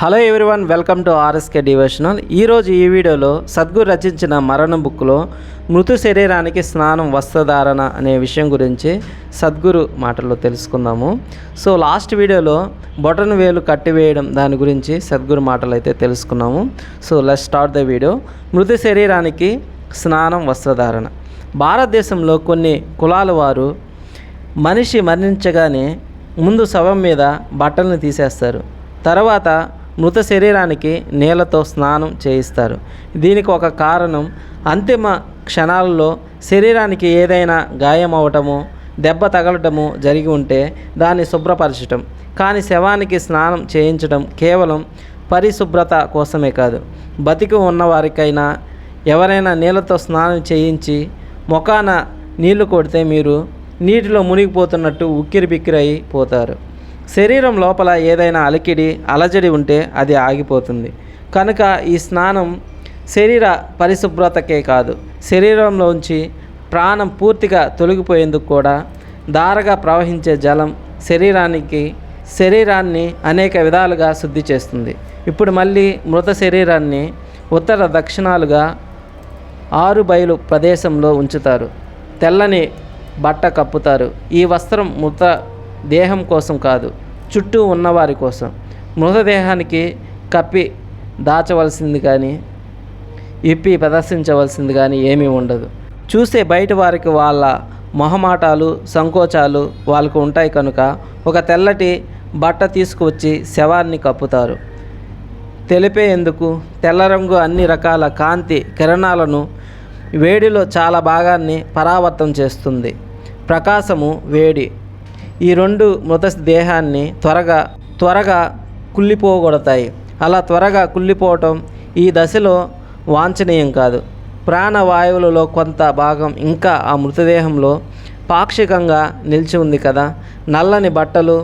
Hello everyone welcome to RSK devotional ఈరోజు ఈ వీడియోలో సద్గురు రచించిన మరణ బుక్లో మృతు శరీరానికి స్నానం వస్త్రధారణ అనే విషయం గురించి సద్గురు మాటల్లో తెలుసుకుందాము. సో లాస్ట్ వీడియోలో బొటన్ వేలు కట్టివేయడం దాని గురించి సద్గురు మాటలు అయితే తెలుసుకున్నాము. So let start the video మృతు శరీరానికి స్నానం వస్త్రధారణ. భారతదేశంలో కొన్ని కులాల వారు మనిషి మరణించగానే ముందు శవం మీద బట్టలను తీసేస్తారు. తర్వాత మృత శరీరానికి నీళ్ళతో స్నానం చేయిస్తారు. దీనికి ఒక కారణం అంతిమ క్షణాల్లో శరీరానికి ఏదైనా గాయం అవటము దెబ్బ తగలటము జరిగి ఉంటే దాన్ని శుభ్రపరచటం. కానీ శవానికి స్నానం చేయించడం కేవలం పరిశుభ్రత కోసమే కాదు. బతికి ఉన్నవారికైనా ఎవరైనా నీళ్ళతో స్నానం చేయించి ముఖాన నీళ్ళు కొడితే మీరు నీటిలో మునిగిపోతున్నట్టు ఉక్కిరి బిక్కిరి అయిపోతారు. శరీరం లోపల ఏదైనా అలికిడి అలజడి ఉంటే అది ఆగిపోతుంది. కనుక ఈ స్నానం శరీర పరిశుభ్రతకే కాదు. శరీరంలోంచి ప్రాణం పూర్తిగా తొలగిపోయేందుకు కూడా దారగా ప్రవహించే జలం శరీరానికి శరీరాన్ని అనేక విధాలుగా శుద్ధి చేస్తుంది. ఇప్పుడు మళ్ళీ మృత శరీరాన్ని ఉత్తర దక్షిణాలుగా ఆరు బయలు ప్రదేశంలో ఉంచుతారు. తెల్లని బట్ట కప్పుతారు. ఈ వస్త్రం మృత దేహం కోసం కాదు చుట్టూ ఉన్నవారి కోసం. మృతదేహానికి కప్పి దాచవలసింది కానీ ఇప్పి ప్రదర్శించవలసింది కానీ ఏమీ ఉండదు. చూసే బయట వారికి వాళ్ళ మొహమాటాలు సంకోచాలు వాళ్ళకు ఉంటాయి కనుక ఒక తెల్లటి బట్ట తీసుకువచ్చి శవాన్ని కప్పుతారు. తెలిపే ఎందుకు? తెల్ల రంగు అన్ని రకాల కాంతి కిరణాలను వేడిలో చాలా భాగాన్ని పరావర్తం చేస్తుంది. ప్రకాశము వేడి ఈ రెండు మృత దేహాన్ని త్వరగా త్వరగా కుళ్ళిపోగొడతాయి. అలా త్వరగా కుళ్ళిపోవటం ఈ దశలో వాంఛనీయం కాదు. ప్రాణవాయువులలో కొంత భాగం ఇంకా ఆ మృతదేహంలో పాక్షికంగా నిలిచి ఉంది కదా. నల్లని బట్టలు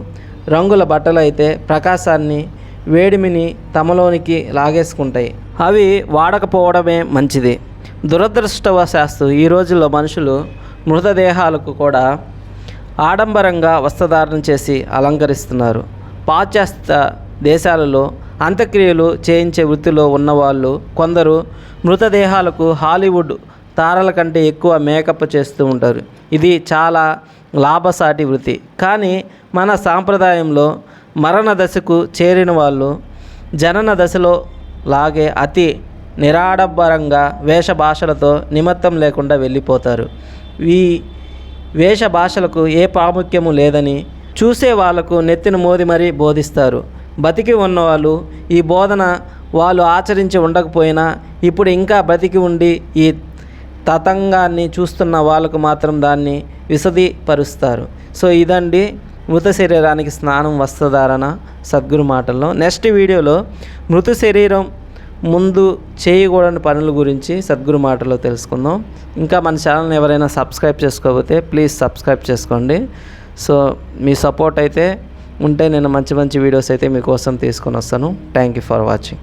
రంగుల బట్టలు అయితే ప్రకాశాన్ని వేడిమిని తమలోనికి లాగేసుకుంటాయి. అవి వాడకపోవడమే మంచిది. దురదృష్టవశాస్తు ఈ రోజుల్లో మనుషులు మృతదేహాలకు కూడా ఆడంబరంగా వస్త్రధారణ చేసి అలంకరిస్తున్నారు. పాశ్చాత్య దేశాలలో అంత్యక్రియలు చేయించే వృత్తిలో ఉన్నవాళ్ళు కొందరు మృతదేహాలకు హాలీవుడ్ తారల కంటే ఎక్కువ మేకప్ చేస్తూ ఉంటారు. ఇది చాలా లాభసాటి వృత్తి. కానీ మన సాంప్రదాయంలో మరణ దశకు చేరిన వాళ్ళు జనన దశలో లాగే అతి నిరాడంబరంగా వేష భాషలతో నిమిత్తం లేకుండా వెళ్ళిపోతారు. ఈ వేష భాషలకు ఏ ప్రాముఖ్యము లేదని చూసే వాళ్ళకు నెత్తిన మోది మరీ బోధిస్తారు. బతికి ఉన్నవాళ్ళు ఈ బోధన వాళ్ళు ఆచరించి ఉండకపోయినా ఇప్పుడు ఇంకా బ్రతికి ఉండి ఈ తతంగాన్ని చూస్తున్న వాళ్ళకు మాత్రం దాన్ని విశదీపరుస్తారు. సో ఇదండి మృత శరీరానికి స్నానం వస్త్రధారణ సద్గురు మాటల్లో. నెక్స్ట్ వీడియోలో మృత శరీరం ముందు చేయకూడని పనుల గురించి సద్గురు మాటలో తెలుసుకుందాం. ఇంకా మన ఛానల్ని ఎవరైనా సబ్స్క్రైబ్ చేసుకోకపోతే ప్లీజ్ సబ్స్క్రైబ్ చేసుకోండి. సో మీ సపోర్ట్ అయితే ఉంటే నేను మంచి మంచి వీడియోస్ అయితే మీకోసం తీసుకొని వస్తాను. Thank you for watching.